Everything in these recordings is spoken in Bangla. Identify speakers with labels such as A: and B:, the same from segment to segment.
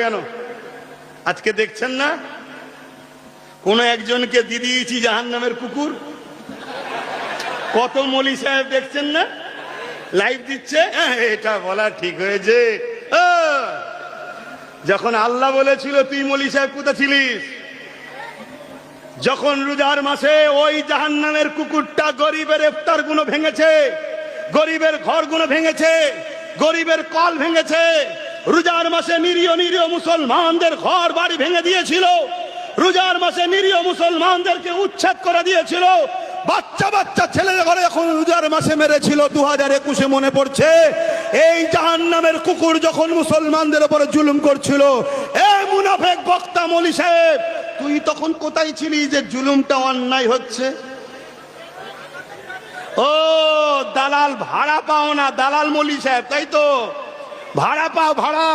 A: কেন? আজকে দেখছেন না? কোন একজনকে দিয়ে জাহান নামের কুকুর। কত মলি সাহেব দেখছেন না? লাইভ দিচ্ছে। হ্যাঁ, এটা বলা ঠিক হয়েছে। যখন আল্লাহ বলেছিল তুই মলি সাহেব কোথা ছিলিস? যখন রোজার মাসে ওই জাহান্নামের কুকুরটা গরিবের ইফতারগুলো ভেঙেছে গরিবের ঘরগুলো ভেঙেছে গরিবের কল ভেঙেছে রোজার মাসে নিরীহ নিরীহ মুসলমানদের ঘর বাড়ি ভেঙে দিয়েছিল। রোজার মাসে নিরীহ মুসলমানদেরকে উচ্ছেদ করে দিয়েছিল। বাচ্চা বাচ্চা ছেলেদের ঘরে এখন রোজার মাসে মেরেছিল দু হাজার একুশে মনে পড়ছে। এই জাহান নামের কুকুর যখন মুসলমানদের উপরে জুলুম করছিল, এ মুনাফেক বক্তা মলি সাহেব, তুই তখন কোথায় ছিলি যে জুলুমটা অন্যায় হচ্ছে? ও, দালাল ভাড়া পাও না, দালাল মলি সাহেব, তাই তো? ভাড়া পাও, ভাড়া।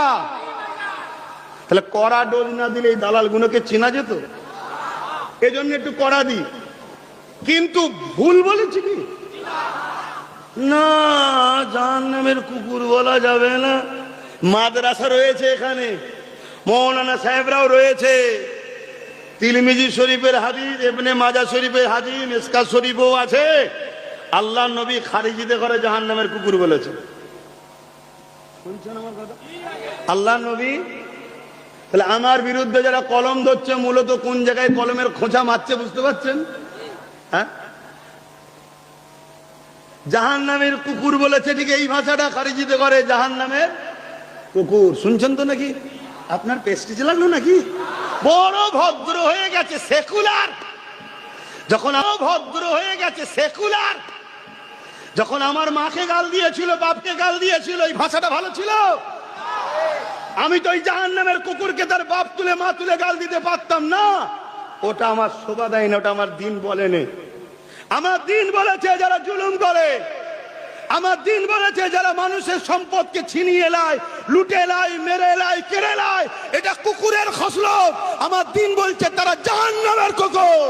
A: তাহলে কড়া ডোজ না দিলে এই দালাল গুলোকে চেনা যেত? এই জন্য একটু কড়া দি কিন্তু ভুল বলেছি কি? না, জাহান নামের কুকুর বলা যাবে না। মাদ্রাসা রয়েছে এখানে। মৌলানা সাহেবরাও রয়েছে। তিলমিজি শরীফের হাদিস এমনি মাজা শরীফের হাদিস মেসকা শরীফও আছে। আল্লাহ নবী খারিজিতে করে জাহান নামের কুকুর বলেছে আমার আল্লাহ নবী, তাহলে আমার বিরুদ্ধে যারা কলম ধরছে, মূলত কোন জায়গায় কলমের খোঁচা মারছে বুঝতে পারছেন? হ্যাঁ? জাহান নামের কুকুর বলেছে ঠিক এই ভাষাটা খারিজিতে করে জাহান নামের কুকুর। শুনছেন তো নাকি? আপনার পেস্টিজ লাগল নাকি? বড় ভদ্র হয়ে গেছে সেকুলার। যখন আরও ভদ্র হয়ে গেছে সেকুলার যখন আমার মাকে গাল দিয়েছিল, বাপকে গাল দিয়েছিল, এই ভাষাটা ভালো ছিল? আমি তো ওই জাহান নামের কুকুরকে তার বাপ তুলে, মা তুলে গাল দিতে পারতাম না। ওটা আমার শোভা দেয় না, ওটা আমার দিন বলেনি আমার দিন বলেছে যারা জুলুম করে। আমার দিন বলেছে যারা মানুষের সম্পদকে ছিনিয়ে লায় লুটে লাই মেরে লাই কেড়ে লাই এটা কুকুরের খসলত আমার দিন বলছে তারা জাহান্নামের কুকুর।